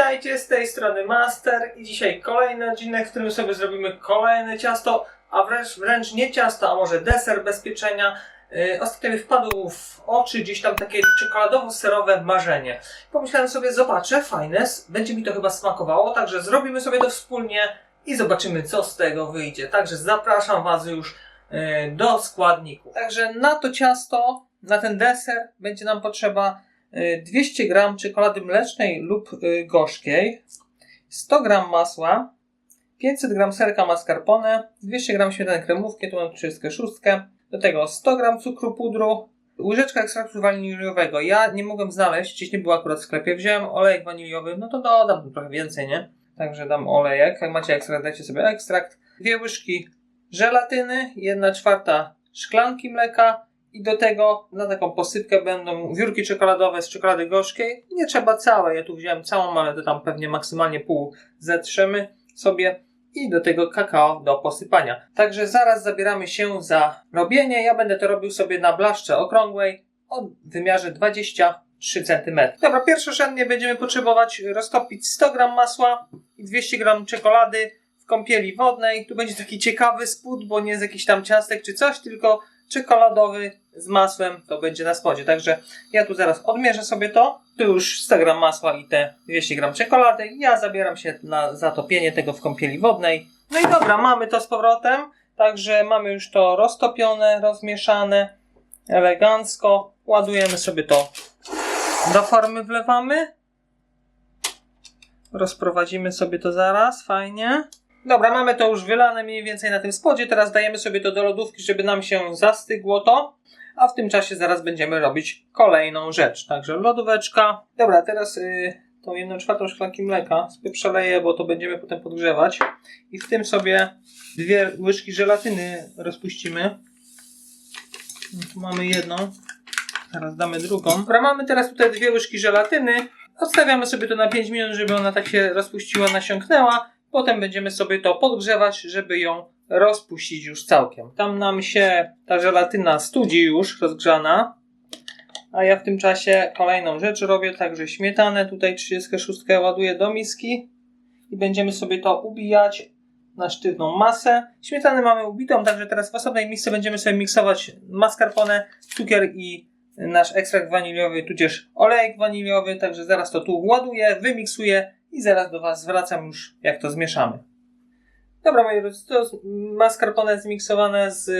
Witajcie z tej strony Master i dzisiaj kolejny odcinek, w którym sobie zrobimy kolejne ciasto, a wręcz, wręcz nie ciasto, a może deser bez pieczenia. Yy, ostatnio mi wpadło w oczy gdzieś tam takie czekoladowo-serowe marzenie. Pomyślałem sobie, zobaczę, fajne, będzie mi to chyba smakowało, także zrobimy sobie to wspólnie i zobaczymy co z tego wyjdzie. Także zapraszam Was już yy, do składników. Także na to ciasto, na ten deser będzie nam potrzeba 200 g czekolady mlecznej lub y, gorzkiej, 100 g masła, 500 g serka mascarpone, 200 g śmietany kremówki, tu mam 36, do tego 100 g cukru pudru, łyżeczka ekstraktu waniliowego. Ja nie mogłem znaleźć, gdzieś nie było akurat w sklepie. Wziąłem olejek waniliowy, no to dodam trochę więcej, nie? Także dam olejek. Jak macie ekstrakt, dajcie sobie ekstrakt. Dwie łyżki żelatyny, 1 czwarta szklanki mleka, i do tego na taką posypkę będą wiórki czekoladowe z czekolady gorzkiej. Nie trzeba całej, ja tu wziąłem całą, ale to tam pewnie maksymalnie pół zetrzemy sobie. I do tego kakao do posypania. Także zaraz zabieramy się za robienie. Ja będę to robił sobie na blaszce okrągłej o wymiarze 23 cm. Dobra, pierwszorzędnie będziemy potrzebować roztopić 100 g masła i 200 g czekolady kąpieli wodnej. Tu będzie taki ciekawy spód, bo nie z jakiś tam ciastek czy coś, tylko czekoladowy z masłem to będzie na spodzie. Także ja tu zaraz odmierzę sobie to. Tu już 100 gram masła i te 200 gram czekolady. Ja zabieram się na zatopienie tego w kąpieli wodnej. No i dobra, mamy to z powrotem. Także mamy już to roztopione, rozmieszane, elegancko. Ładujemy sobie to do formy, wlewamy. Rozprowadzimy sobie to zaraz, fajnie. Dobra, mamy to już wylane mniej więcej na tym spodzie. Teraz dajemy sobie to do lodówki, żeby nam się zastygło to. A w tym czasie zaraz będziemy robić kolejną rzecz. Także lodóweczka. Dobra, teraz y, tą jedną czwartą szklanki mleka sobie przeleję, bo to będziemy potem podgrzewać. I w tym sobie dwie łyżki żelatyny rozpuścimy. No, tu mamy jedną. Teraz damy drugą. Dobra, mamy teraz tutaj dwie łyżki żelatyny. Odstawiamy sobie to na 5 minut, żeby ona tak się rozpuściła, nasiąknęła. Potem będziemy sobie to podgrzewać, żeby ją rozpuścić już całkiem. Tam nam się ta żelatyna studzi już rozgrzana. A ja w tym czasie kolejną rzecz robię, także śmietanę tutaj 36 ładuję do miski i będziemy sobie to ubijać na sztywną masę. Śmietanę mamy ubitą, także teraz w osobnej misce będziemy sobie miksować mascarpone, cukier i nasz ekstrakt waniliowy, tudzież olejek waniliowy, także zaraz to tu ładuję, wymiksuję i zaraz do Was zwracam już, jak to zmieszamy. Dobra, moi drodzy, to jest mascarpone zmiksowane z,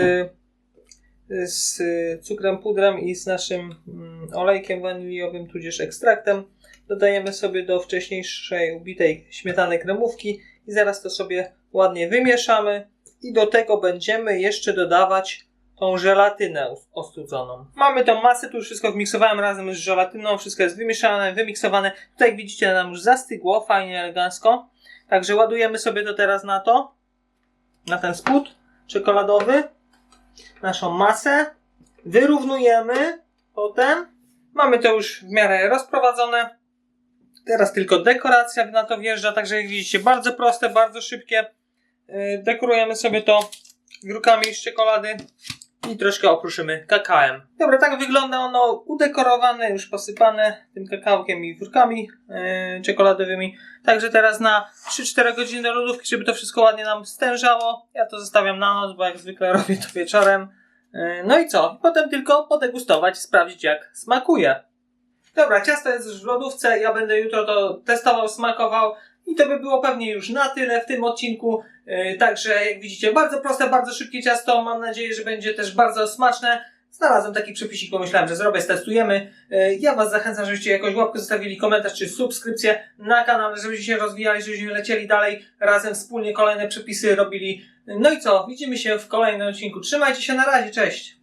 z cukrem pudrem i z naszym mm, olejkiem waniliowym, tudzież ekstraktem. Dodajemy sobie do wcześniejszej ubitej śmietany kremówki i zaraz to sobie ładnie wymieszamy. I do tego będziemy jeszcze dodawać tą żelatynę ostudzoną. Mamy tą masę, tu już wszystko wmiksowałem razem z żelatyną, wszystko jest wymieszane, wymiksowane. Tutaj jak widzicie nam już zastygło, fajnie, elegancko. Także ładujemy sobie to teraz na to, na ten spód czekoladowy, naszą masę, wyrównujemy potem. Mamy to już w miarę rozprowadzone. Teraz tylko dekoracja na to wjeżdża, także jak widzicie bardzo proste, bardzo szybkie. Yy, Dekorujemy sobie to grukami z czekolady i troszkę okruszymy kakałem. Dobra, tak wygląda ono udekorowane, już posypane tym kakałkiem i wórkami yy, czekoladowymi. Także teraz na 3-4 godziny do lodówki, żeby to wszystko ładnie nam stężało. Ja to zostawiam na noc, bo jak zwykle robię to wieczorem. Yy, no i co? Potem tylko podegustować, sprawdzić jak smakuje. Dobra, ciasto jest już w lodówce, ja będę jutro to testował, smakował. I to by było pewnie już na tyle w tym odcinku. Yy, Także jak widzicie, bardzo proste, bardzo szybkie ciasto. Mam nadzieję, że będzie też bardzo smaczne. Znalazłem taki przepisik, pomyślałem, że zrobię, stestujemy. Yy, Ja Was zachęcam, żebyście jakąś łapkę zostawili, komentarz czy subskrypcję na kanale, żebyście się rozwijali, żebyśmy lecieli dalej, razem wspólnie kolejne przepisy robili. No i co? Widzimy się w kolejnym odcinku. Trzymajcie się, na razie, cześć!